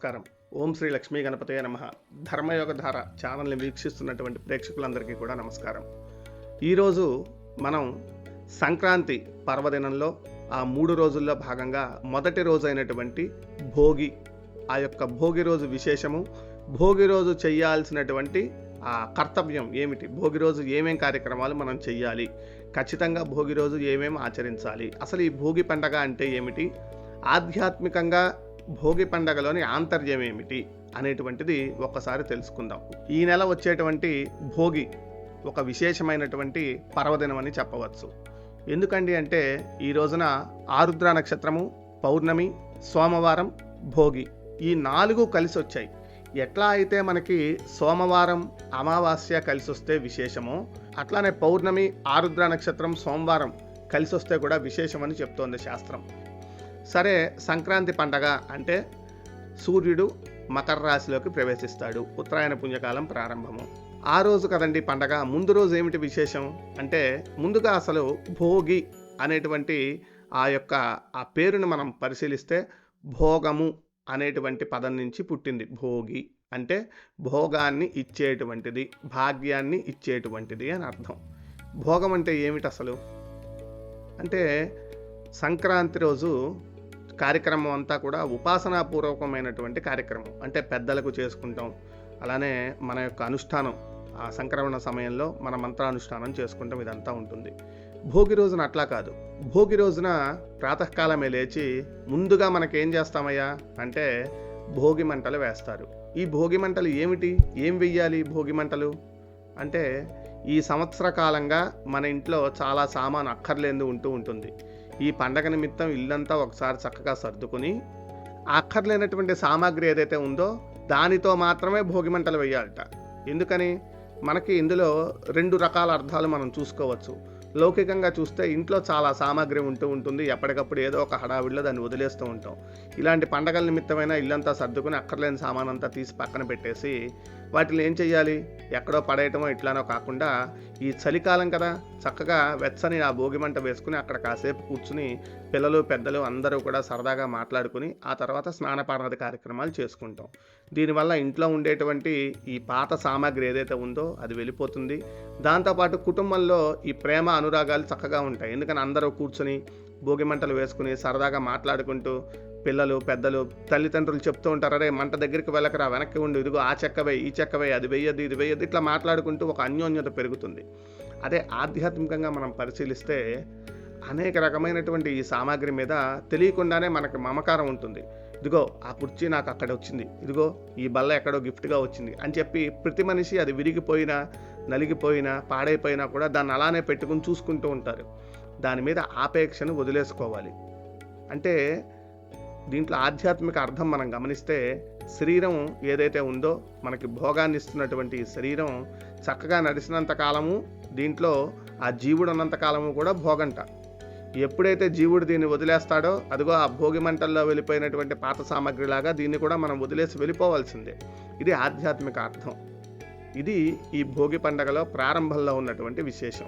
నమస్కారం. ఓం శ్రీ లక్ష్మీ గణపతయ నమ. ధర్మయోగధార ఛానల్ని వీక్షిస్తున్నటువంటి ప్రేక్షకులందరికీ కూడా నమస్కారం. ఈరోజు మనం సంక్రాంతి పర్వదినంలో ఆ మూడు రోజుల్లో భాగంగా మొదటి రోజు అయినటువంటి భోగి ఆ యొక్క భోగి రోజు విశేషము భోగి రోజు చేయాల్సినటువంటి ఆ కర్తవ్యం ఏమిటి? భోగి రోజు ఏమేం కార్యక్రమాలు మనం చెయ్యాలి? ఖచ్చితంగా భోగి రోజు ఏమేమి ఆచరించాలి? అసలు ఈ భోగి పండగ అంటే ఏమిటి? ఆధ్యాత్మికంగా భోగి పండగలోని ఆంతర్యం ఏమిటి అనేటువంటిది ఒక్కసారి తెలుసుకుందాం. ఈ నెల వచ్చేటువంటి భోగి ఒక విశేషమైనటువంటి పర్వదినం అని చెప్పవచ్చు. ఎందుకండి అంటే ఈ రోజున ఆరుద్ర నక్షత్రము పౌర్ణమి సోమవారం భోగి ఈ నాలుగు కలిసి వచ్చాయి ఎట్లా అయితే మనకి సోమవారం అమావాస్య కలిసి వస్తే విశేషమో అట్లానే పౌర్ణమి ఆరుద్ర నక్షత్రం సోమవారం కలిసి వస్తే కూడా విశేషమని చెప్తోంది శాస్త్రం. సరే సంక్రాంతి పండగ అంటే సూర్యుడు మకర రాశిలోకి ప్రవేశిస్తాడు. ఉత్తరాయణ పుణ్యకాలం ప్రారంభము. ఆ రోజు కదండి పండగ. ముందు రోజు ఏమిటి విశేషం? అంటే ముందుగా అసలు భోగి అనేటువంటి ఆ యొక్క ఆ పేరును మనం పరిశీలిస్తే భోగము అనేటువంటి పదం నుంచి పుట్టింది. భోగి అంటే భోగాన్ని ఇచ్చేటువంటిది భాగ్యాన్ని ఇచ్చేటువంటిది అని అర్థం. భోగం అంటే ఏమిటి అసలు? అంటే సంక్రాంతి రోజు కార్యక్రమం అంతా కూడా ఉపాసనాపూర్వకమైనటువంటి కార్యక్రమం. అంటే పెద్దలకు చేసుకుంటాం. అలానే మన యొక్క అనుష్ఠానం ఆ సంక్రమణ సమయంలో మన మంత్రానుష్ఠానం చేసుకుంటాం. ఇదంతా ఉంటుంది. భోగి రోజున అట్లా కాదు. భోగి రోజున ప్రాతకాలమే లేచి ముందుగా మనకేం చేస్తామయ్యా? అంటే భోగి మంటలు వేస్తారు. ఈ భోగి మంటలు ఏమిటి? ఏం వెయ్యాలి భోగి మంటలు? అంటే ఈ సంవత్సర కాలంగా మన ఇంట్లో చాలా సామాను అక్కర్లేంది ఉంటూ ఉంటుంది. ఈ పండగ నిమిత్తం ఇల్లంతా ఒకసారి చక్కగా సర్దుకుని అక్కర్లేనటువంటి సామాగ్రి ఏదైతే ఉందో దానితో మాత్రమే భోగి మంటలు వేయాలట. ఎందుకని? మనకి ఇందులో రెండు రకాల అర్థాలు మనం చూసుకోవచ్చు. లౌకికంగా చూస్తే ఇంట్లో చాలా సామాగ్రి ఉంటూ ఉంటుంది. ఎప్పటికప్పుడు ఏదో ఒక హడావిడిలో దాన్ని వదిలేస్తూ ఉంటాం. ఇలాంటి పండగల నిమిత్తమైన ఇల్లంతా సర్దుకుని అక్కర్లేని సామానంతా తీసి పక్కన పెట్టేసి వాటిని ఏం చేయాలి ఎక్కడో పడేయటమో ఇట్లానో కాకుండా ఈ చలికాలం కదా చక్కగా వెచ్చని ఆ భోగి మంట వేసుకుని అక్కడ కాసేపు కూర్చుని పిల్లలు పెద్దలు అందరూ కూడా సరదాగా మాట్లాడుకుని ఆ తర్వాత స్నానపానాది కార్యక్రమాలు చేసుకుంటాం. దీనివల్ల ఇంట్లో ఉండేటువంటి ఈ పాత సామాగ్రి ఏదైతే ఉందో అది వెళ్ళిపోతుంది. దాంతోపాటు కుటుంబంలో ఈ ప్రేమ అనురాగాలు చక్కగా ఉంటాయి. ఎందుకని అందరూ కూర్చొని భోగి మంటలు వేసుకుని సరదాగా మాట్లాడుకుంటూ పిల్లలు పెద్దలు తల్లిదండ్రులు చెప్తూ ఉంటారు అరే మంట దగ్గరికి వెళ్ళకరా వెనక్కి ఉండు ఇదిగో ఆ చెక్కవే ఈ చెక్కవే అది వేయద్దు ఇది వేయద్దు ఇట్లా మాట్లాడుకుంటూ ఒక అన్యోన్యత పెరుగుతుంది. అదే ఆధ్యాత్మికంగా మనం పరిశీలిస్తే అనేక రకమైనటువంటి ఈ సామాగ్రి మీద తెలియకుండానే మనకి మమకారం ఉంటుంది. ఇదిగో ఆ కుర్చీ నాకు అక్కడ వచ్చింది ఇదిగో ఈ బల్ల ఎక్కడో గిఫ్ట్గా వచ్చింది అని చెప్పి ప్రతి మనిషి అది విరిగిపోయినా నలిగిపోయినా పాడైపోయినా కూడా దాన్ని అలానే పెట్టుకుని చూసుకుంటూ ఉంటారు. దాని మీద ఆపేక్షను వదిలేసుకోవాలి. అంటే దీంట్లో ఆధ్యాత్మిక అర్థం మనం గమనిస్తే శరీరం ఏదైతే ఉందో మనకి భోగాన్ని ఇస్తున్నటువంటి శరీరం చక్కగా నడిచినంత కాలము దీంట్లో ఆ జీవుడు ఉన్నంత కాలము కూడా భోగంట. ఎప్పుడైతే జీవుడు దీన్ని వదిలేస్తాడో అదిగో ఆ భోగి మంటల్లో వెళ్ళిపోయినటువంటి పాత సామాగ్రిలాగా దీన్ని కూడా మనం వదిలేసి వెళ్ళిపోవాల్సిందే. ఇది ఆధ్యాత్మిక అర్థం. ఇది ఈ భోగి పండగలో ప్రారంభంలో ఉన్నటువంటి విశేషం.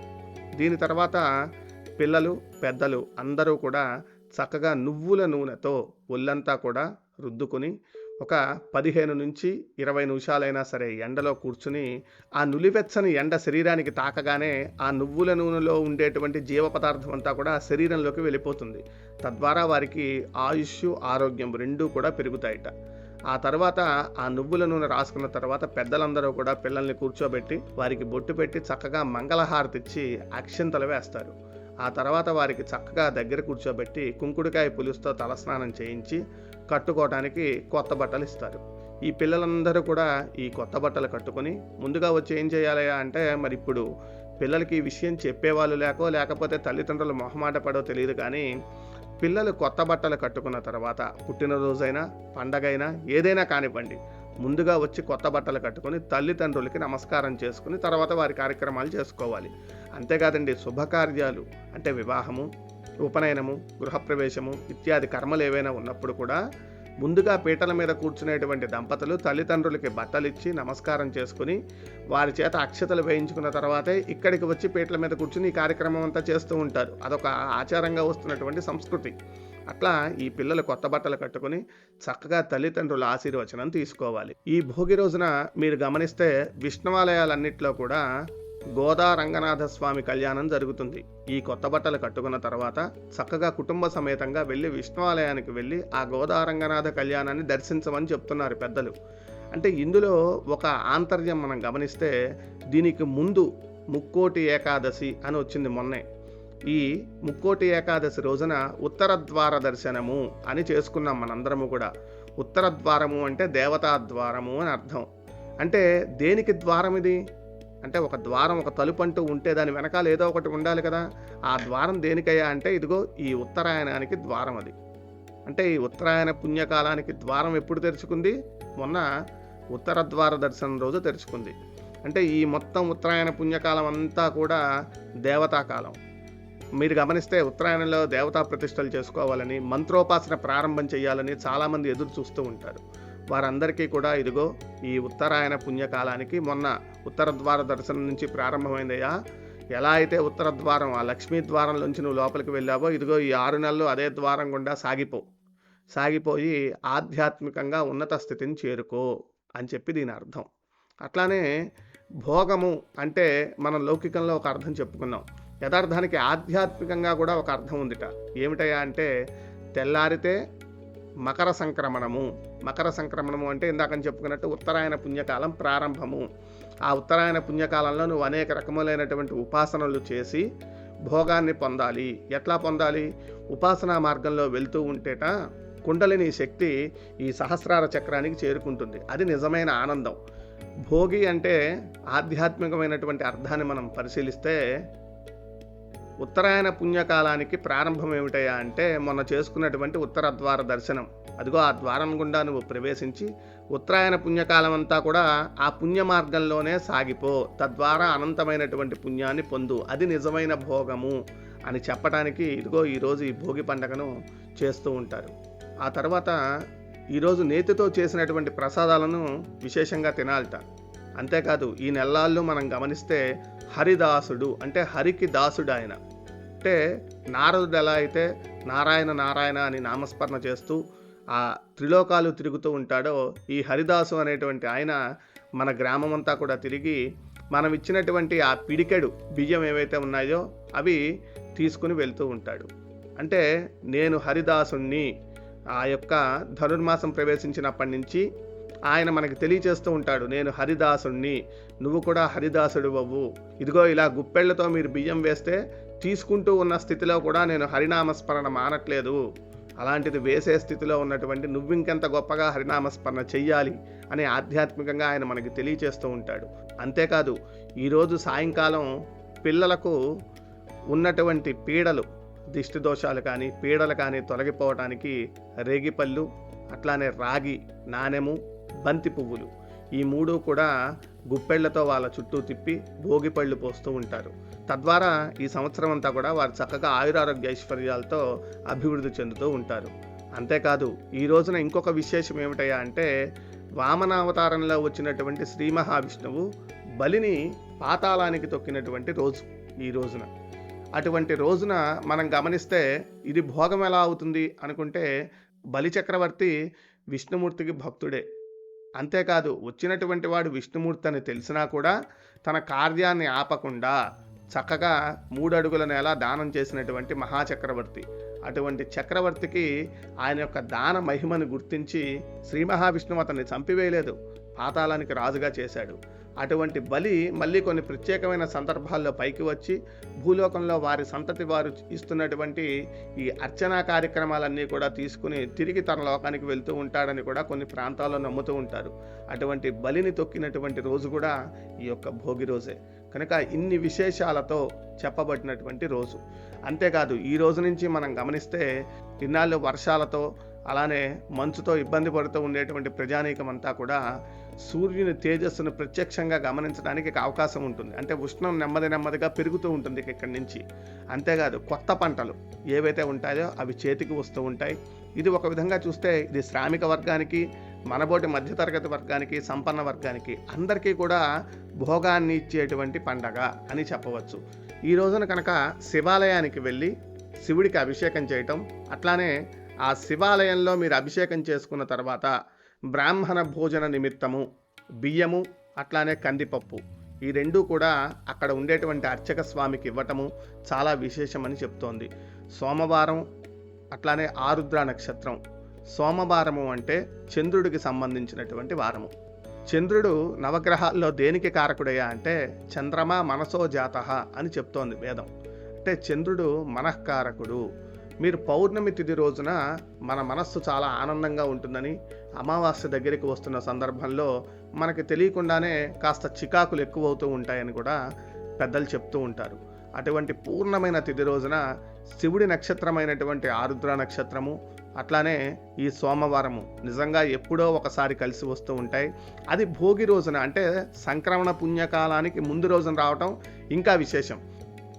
దీని తర్వాత పిల్లలు పెద్దలు అందరూ కూడా చక్కగా నువ్వుల నూనెతో ఒళ్ళంతా కూడా రుద్దుకుని ఒక పదిహేను నుంచి ఇరవై నిమిషాలైనా సరే ఎండలో కూర్చుని ఆ నులివెచ్చని ఎండ శరీరానికి తాకగానే ఆ నువ్వుల నూనెలో ఉండేటువంటి జీవ పదార్థం అంతా కూడా శరీరంలోకి వెళ్ళిపోతుంది. తద్వారా వారికి ఆయుష్ ఆరోగ్యం రెండూ కూడా పెరుగుతాయట. ఆ తర్వాత ఆ నువ్వుల నూనె రాసుకున్న తర్వాత పెద్దలందరూ కూడా పిల్లల్ని కూర్చోబెట్టి వారికి బొట్టు పెట్టి చక్కగా మంగళహారతి ఇచ్చి అక్షంతలు వేస్తారు. ఆ తర్వాత వారికి చక్కగా దగ్గర కూర్చోబెట్టి కుంకుడుకాయ పులుసుతో తలస్నానం చేయించి కట్టుకోవడానికి కొత్త బట్టలు ఇస్తారు. ఈ పిల్లలందరూ కూడా ఈ కొత్త బట్టలు కట్టుకొని ముందుగా వచ్చి ఏం చేయాలి అంటే మరి ఇప్పుడు పిల్లలకి ఈ విషయం చెప్పేవాళ్ళు లేకో లేకపోతే తల్లిదండ్రులు మొహమాట పడో తెలియదు కానీ పిల్లలు కొత్త బట్టలు కట్టుకున్న తర్వాత పుట్టినరోజైనా పండగైనా ఏదైనా కానివ్వండి ముందుగా వచ్చి కొత్త బట్టలు కట్టుకొని తల్లిదండ్రులకి నమస్కారం చేసుకుని తర్వాత వారి కార్యక్రమాలు చేసుకోవాలి. అంతేకాదండి శుభకార్యాలు అంటే వివాహము ఉపనయనము గృహప్రవేశము ఇత్యాది కర్మలు ఏవైనా ఉన్నప్పుడు కూడా ముందుగా పీటల మీద కూర్చునేటువంటి దంపతులు తల్లిదండ్రులకి బట్టలు ఇచ్చి నమస్కారం చేసుకుని వారి చేత అక్షతలు వేయించుకున్న తర్వాతే ఇక్కడికి వచ్చి పీటల మీద కూర్చుని ఈ కార్యక్రమం అంతా చేస్తూ ఉంటారు. అదొక ఆచారంగా వస్తున్నటువంటి సంస్కృతి. అట్లా ఈ పిల్లలు కొత్త బట్టలు కట్టుకుని చక్కగా తల్లిదండ్రుల ఆశీర్వచనం తీసుకోవాలి. ఈ భోగి రోజున మీరు గమనిస్తే విష్ణువాలయాలన్నింటిలో కూడా గోదా రంగనాథ స్వామి కళ్యాణం జరుగుతుంది. ఈ కొత్త బట్టలు కట్టుకున్న తర్వాత చక్కగా కుటుంబ సమేతంగా వెళ్ళి విష్ణువాలయానికి వెళ్ళి ఆ గోదా రంగనాథ కళ్యాణాన్ని దర్శించమని చెప్తున్నారు పెద్దలు. అంటే ఇందులో ఒక ఆంతర్యం మనం గమనిస్తే దీనికి ముందు ముక్కోటి ఏకాదశి అని వచ్చింది మొన్నే. ఈ ముక్కోటి ఏకాదశి రోజున ఉత్తర ద్వార దర్శనము అని చేసుకున్నాం మనందరము కూడా. ఉత్తర ద్వారము అంటే దేవతా ద్వారము అని అర్థం. అంటే దేనికి ద్వారం ఇది? అంటే ఒక ద్వారం ఒక తలుపు అంటూ ఉంటే దాని వెనకాల ఏదో ఒకటి ఉండాలి కదా. ఆ ద్వారం దేనికయ్యా అంటే ఇదిగో ఈ ఉత్తరాయణానికి ద్వారం అది. అంటే ఈ ఉత్తరాయణ పుణ్యకాలానికి ద్వారం ఎప్పుడు తెరుచుకుంది? మొన్న ఉత్తర ద్వార దర్శనం రోజు తెరుచుకుంది. అంటే ఈ మొత్తం ఉత్తరాయణ పుణ్యకాలం అంతా కూడా దేవతాకాలం మీరు గమనిస్తే ఉత్తరాయణంలో దేవతా ప్రతిష్టలు చేసుకోవాలని మంత్రోపాసన ప్రారంభం చేయాలని చాలామంది ఎదురు చూస్తూ ఉంటారు. వారందరికీ కూడా ఇదిగో ఈ ఉత్తరాయణ పుణ్యకాలానికి మొన్న ఉత్తర ద్వార దర్శనం నుంచి ప్రారంభమైందయ్యా. ఎలా అయితే ఉత్తర ద్వారం ఆ లక్ష్మీ ద్వారం నుంచి నువ్వు లోపలికి వెళ్ళావో ఇదిగో ఈ ఆరు నెలలు అదే ద్వారం గుండా సాగిపో. సాగిపోయి ఆధ్యాత్మికంగా ఉన్నత స్థితిని చేరుకో అని చెప్పి దీని అర్థం. అట్లానే భోగము అంటే మనం లౌకికంలో ఒక అర్థం చెప్పుకున్నాం యథార్థానికి ఆధ్యాత్మికంగా కూడా ఒక అర్థం ఉందిట. ఏమిటయా అంటే తెల్లారితే మకర సంక్రమణము. మకర సంక్రమణము అంటే ఇందాకని చెప్పుకున్నట్టు ఉత్తరాయణ పుణ్యకాలం ప్రారంభము. ఆ ఉత్తరాయణ పుణ్యకాలంలో నువ్వు అనేక రకములైనటువంటి ఉపాసనలు చేసి భోగాన్ని పొందాలి. ఎట్లా పొందాలి? ఉపాసనా మార్గంలో వెళ్తూ ఉంటేట కుండలిని శక్తి ఈ సహస్రార చక్రానికి చేరుకుంటుంది. అది నిజమైన ఆనందం. భోగి అంటే ఆధ్యాత్మికమైనటువంటి అర్థాన్ని మనం పరిశీలిస్తే ఉత్తరాయణ పుణ్యకాలానికి ప్రారంభం ఏమిటయా అంటే మొన్న చేసుకున్నటువంటి ఉత్తర ద్వార దర్శనం. అదిగో ఆ ద్వారం గుండా నువ్వు ప్రవేశించి ఉత్తరాయణ పుణ్యకాలం అంతా కూడా ఆ పుణ్య మార్గంలోనే సాగిపో. తద్వారా అనంతమైనటువంటి పుణ్యాన్ని పొందు. అది నిజమైన భోగము అని చెప్పడానికి ఇదిగో ఈరోజు ఈ భోగి పండగను చేస్తూ ఉంటారు. ఆ తర్వాత ఈరోజు నేతితో చేసినటువంటి ప్రసాదాలను విశేషంగా తినాలట. అంతేకాదు ఈ నెలల్లో మనం గమనిస్తే హరిదాసుడు అంటే హరికి దాసుడు ఆయన. అంటే నారదుడు ఎలా అయితే నారాయణ నారాయణ అని నామస్మరణ చేస్తూ ఆ త్రిలోకాలు తిరుగుతూ ఉంటాడో ఈ హరిదాసు అనేటువంటి ఆయన మన గ్రామం అంతా కూడా తిరిగి మనం ఇచ్చినటువంటి ఆ పిడికెడు బియ్యం ఏవైతే ఉన్నాయో అవి తీసుకుని వెళ్తూ ఉంటాడు. అంటే నేను హరిదాసుణ్ణి ఆ యొక్క ధనుర్మాసం ప్రవేశించినప్పటి నుంచి ఆయన మనకి తెలియచేస్తూ ఉంటాడు నేను హరిదాసుణ్ణి నువ్వు కూడా హరిదాసుడు అవ్వు ఇదిగో ఇలా గుప్పెళ్ళతో మీరు బియ్యం వేస్తే తీసుకుంటూ ఉన్న స్థితిలో కూడా నేను హరినామస్మరణ మానట్లేదు. అలాంటిది వేసే స్థితిలో ఉన్నటువంటి నువ్వింకెంత గొప్పగా హరినామస్మరణ చెయ్యాలి అని ఆధ్యాత్మికంగా ఆయన మనకి తెలియచేస్తూ ఉంటాడు. అంతేకాదు ఈరోజు సాయంకాలం పిల్లలకు ఉన్నటువంటి పీడలు దిష్టి దోషాలు కానీ పీడలు కానీ తొలగిపోవడానికి రేగిపళ్ళు అట్లానే రాగి నాణెము బంతి పువ్వులు ఈ మూడు కూడా గుప్పెళ్ళతో వాళ్ళ చుట్టూ తిప్పి భోగిపళ్ళు పోస్తూ ఉంటారు. తద్వారా ఈ సంవత్సరం అంతా కూడా వారు చక్కగా ఆయురారోగ్య ఐశ్వర్యాలతో అభివృద్ధి చెందుతూ ఉంటారు. అంతేకాదు ఈ రోజున ఇంకొక విశేషం ఏమిటయ్యా అంటే వామనావతారంలో వచ్చినటువంటి శ్రీ మహావిష్ణువు బలిని పాతాళానికి తొక్కినటువంటి రోజు ఈ రోజున. అటువంటి రోజున మనం గమనిస్తే ఇది భోగం ఎలా అవుతుంది అనుకుంటే బలి చక్రవర్తి విష్ణుమూర్తికి భక్తుడే. అంతేకాదు వచ్చినటువంటి వాడు విష్ణుమూర్తి అని తెలిసినా కూడా తన కార్యాన్ని ఆపకుండా చక్కగా మూడు అడుగుల నేల దానం చేసినటువంటి మహాచక్రవర్తి. అటువంటి చక్రవర్తికి ఆయన యొక్క దాన మహిమను గుర్తించి శ్రీ మహావిష్ణువు అతన్ని చంపివేయలేదు. పాతాళానికి రాజుగా చేశాడు. అటువంటి బలి మళ్ళీ కొన్ని ప్రత్యేకమైన సందర్భాల్లో పైకి వచ్చి భూలోకంలో వారి సంతతి వారు ఇస్తున్నటువంటి ఈ అర్చనా కార్యక్రమాలన్నీ కూడా తీసుకుని తిరిగి తన లోకానికి వెళ్తూ ఉంటాడని కూడా కొన్ని ప్రాంతాల్లో నమ్ముతూ ఉంటారు. అటువంటి బలిని తొక్కినటువంటి రోజు కూడా ఈ యొక్క భోగి రోజే. కనుక ఇన్ని విశేషాలతో చెప్పబడినటువంటి రోజు. అంతేకాదు ఈ రోజు నుంచి మనం గమనిస్తే ఇన్నాళ్ళు వర్షాలతో అలానే మంచుతో ఇబ్బంది పడుతూ ఉండేటువంటి ప్రజానీకం అంతా కూడా సూర్యుని తేజస్సును ప్రత్యక్షంగా గమనించడానికి అవకాశం ఉంటుంది. అంటే ఉష్ణం నెమ్మది నెమ్మదిగా పెరుగుతూ ఉంటుంది ఇక్కడి నుంచి. అంతేకాదు కొత్త పంటలు ఏవైతే ఉంటాయో అవి చేతికి వస్తూ ఉంటాయి. ఇది ఒక విధంగా చూస్తే ఇది శ్రామిక వర్గానికి మనబోటి మధ్యతరగతి వర్గానికి సంపన్న వర్గానికి అందరికీ కూడా భోగాన్ని ఇచ్చేటువంటి పండగ అని చెప్పవచ్చు. ఈ రోజున కనుక శివాలయానికి వెళ్ళి శివుడికి అభిషేకం చేయటం అట్లానే ఆ శివాలయంలో మీరు అభిషేకం చేసుకున్న తర్వాత బ్రాహ్మణ భోజన నిమిత్తము బియ్యము అట్లానే కందిపప్పు. ఈ రెండూ కూడా అక్కడ ఉండేటువంటి అర్చక స్వామికి ఇవ్వటము చాలా విశేషమని చెప్తోంది. సోమవారం అట్లానే ఆరుద్ర నక్షత్రం. సోమవారము అంటే చంద్రుడికి సంబంధించినటువంటి వారము. చంద్రుడు నవగ్రహాల్లో దేనికి కారకుడయ్యా అంటే చంద్రమ మనసో జాత అని చెప్తోంది వేదం. అంటే చంద్రుడు మనఃకారకుడు. మీరు పౌర్ణమి తిథి రోజున మన మనస్సు చాలా ఆనందంగా ఉంటుందని అమావాస్య దగ్గరికి వస్తున్న సందర్భంలో మనకి తెలియకుండానే కాస్త చికాకులు ఎక్కువ అవుతూ ఉంటాయని కూడా పెద్దలు చెప్తూ ఉంటారు. అటువంటి పూర్ణమైన తిథి రోజున శివుడి నక్షత్రమైనటువంటి ఆరుద్ర నక్షత్రము అట్లానే ఈ సోమవారము నిజంగా ఎప్పుడో ఒకసారి కలిసి వస్తూ ఉంటాయి. అది భోగి రోజున అంటే సంక్రమణ పుణ్యకాలానికి ముందు రోజున రావటం ఇంకా విశేషం.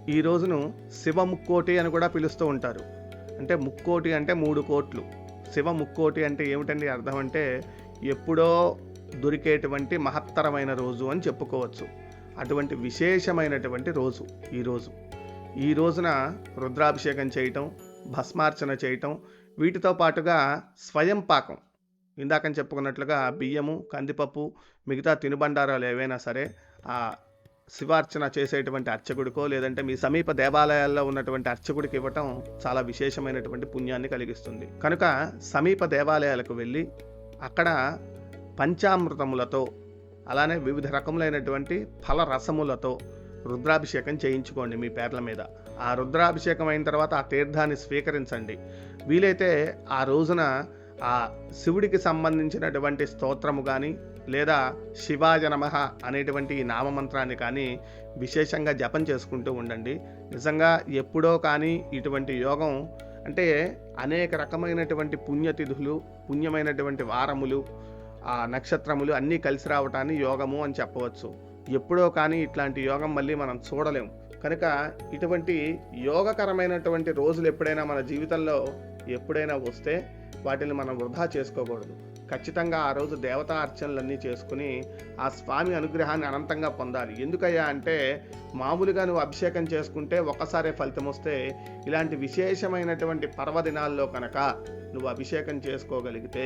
ఈ రోజును శివ ముక్కోటి అని కూడా పిలుస్తూ ఉంటారు. అంటే ముక్కోటి అంటే మూడు కోట్లు. శివ ముక్కోటి అంటే ఏమిటండి అర్థం అంటే ఎప్పుడో దొరికేటువంటి మహత్తరమైన రోజు అని చెప్పుకోవచ్చు. అటువంటి విశేషమైనటువంటి రోజు ఈరోజు ఈ రోజున రుద్రాభిషేకం చేయటం భస్మార్చన చేయటం వీటితో పాటుగా స్వయం పాకం. ఇందాకని చెప్పుకున్నట్లుగా బియ్యము కందిపప్పు మిగతా తినుబండారాలు ఏవైనా సరే ఆ శివార్చన చేసేటువంటి అర్చకుడికో లేదంటే మీ సమీప దేవాలయాల్లో ఉన్నటువంటి అర్చకుడికి ఇవ్వటం చాలా విశేషమైనటువంటి పుణ్యాన్ని కలిగిస్తుంది. కనుక సమీప దేవాలయాలకు వెళ్ళి అక్కడ పంచామృతములతో అలానే వివిధ రకములైనటువంటి ఫల రసములతో రుద్రాభిషేకం చేయించుకోండి మీ పేర్ల మీద. ఆ రుద్రాభిషేకం అయిన తర్వాత ఆ తీర్థాన్ని స్వీకరించండి. వీలైతే ఆ రోజున ఆ శివుడికి సంబంధించినటువంటి స్తోత్రము కానీ లేదా శివాయ అనేటువంటి ఈ నామమంత్రాన్ని కానీ విశేషంగా జపం చేసుకుంటూ ఉండండి. నిజంగా ఎప్పుడో కానీ ఇటువంటి యోగం అంటే అనేక రకమైనటువంటి పుణ్యతిథులు పుణ్యమైనటువంటి వారములు ఆ నక్షత్రములు అన్నీ కలిసి రావటాన్ని యోగము అని చెప్పవచ్చు. ఎప్పుడో కానీ ఇట్లాంటి యోగం మళ్ళీ మనం చూడలేము కనుక ఇటువంటి యోగకరమైనటువంటి రోజులు ఎప్పుడైనా మన జీవితంలో ఎప్పుడైనా వస్తే వాటిని మనం వృధా చేసుకోకూడదు. ఖచ్చితంగా ఆ రోజు దేవతా అర్చనలన్నీ చేసుకుని ఆ స్వామి అనుగ్రహాన్ని అనంతంగా పొందాలి. ఎందుకయ్యా అంటే మామూలుగా నువ్వు అభిషేకం చేసుకుంటే ఒక్కసారే ఫలితం వస్తే ఇలాంటి విశేషమైనటువంటి పర్వదినాల్లో కనుక నువ్వు అభిషేకం చేసుకోగలిగితే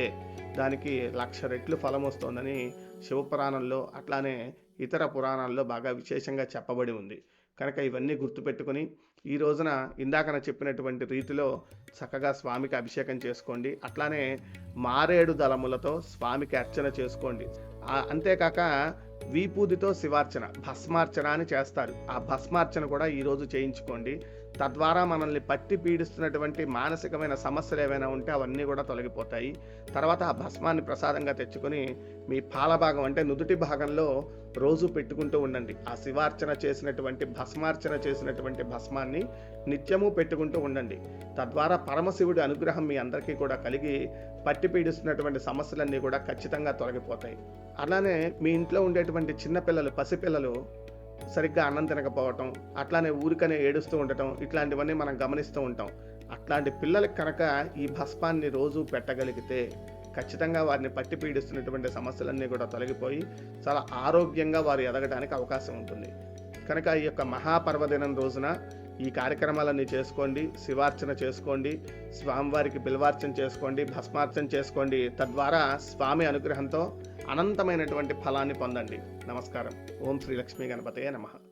దానికి లక్ష రెట్లు ఫలం వస్తుందని శివపురాణంలో అట్లానే ఇతర పురాణాల్లో బాగా విశేషంగా చెప్పబడి ఉంది. కనుక ఇవన్నీ గుర్తుపెట్టుకొని ఈ రోజున ఇందాకన చెప్పినటువంటి రీతిలో చక్కగా స్వామికి అభిషేకం చేసుకోండి. అట్లానే మారేడు దళములతో స్వామికి అర్చన చేసుకోండి. అంతేకాక వీపూదితో శివార్చన భస్మార్చన అని చేస్తారు. ఆ భస్మార్చన కూడా ఈరోజు చేయించుకోండి. తద్వారా మనల్ని పట్టి పీడిస్తున్నటువంటి మానసికమైన సమస్యలు ఏవైనా ఉంటే అవన్నీ కూడా తొలగిపోతాయి. తర్వాత ఆ భస్మాన్ని ప్రసాదంగా తెచ్చుకొని మీ పాల భాగం అంటే నుదుటి భాగంలో రోజు పెట్టుకుంటూ ఉండండి. ఆ శివార్చన చేసినటువంటి భస్మార్చన చేసినటువంటి భస్మాన్ని నిత్యము పెట్టుకుంటూ ఉండండి. తద్వారా పరమశివుడి అనుగ్రహం మీ అందరికీ కూడా కలిగి పట్టి పీడిస్తున్నటువంటి సమస్యలన్నీ కూడా ఖచ్చితంగా తొలగిపోతాయి. అలానే మీ ఇంట్లో ఉండేటువంటి చిన్నపిల్లలు పసిపిల్లలు సరిగ్గా అన్నం తినకపోవటం అట్లానే ఊరికనే ఏడుస్తూ ఉండటం ఇట్లాంటివన్నీ మనం గమనిస్తూ ఉంటాం. అట్లాంటి పిల్లలకి కనుక ఈ భస్మాన్ని రోజు పెట్టగలిగితే ఖచ్చితంగా వారిని పట్టి పీడిస్తున్నటువంటి సమస్యలన్నీ కూడా తొలగిపోయి చాలా ఆరోగ్యంగా వారు ఎదగడానికి అవకాశం ఉంటుంది. కనుక ఈ యొక్క మహాపర్వదినం రోజున ఈ కార్యక్రమాలన్నీ చేసుకోండి శివార్చన చేసుకోండి స్వామివారికి బిల్వార్చన చేసుకోండి భస్మార్చన చేసుకోండి. తద్వారా స్వామి అనుగ్రహంతో అనంతమైనటువంటి ఫలాన్ని పొందండి. నమస్కారం. ఓం శ్రీ లక్ష్మీ గణపతయే నమః.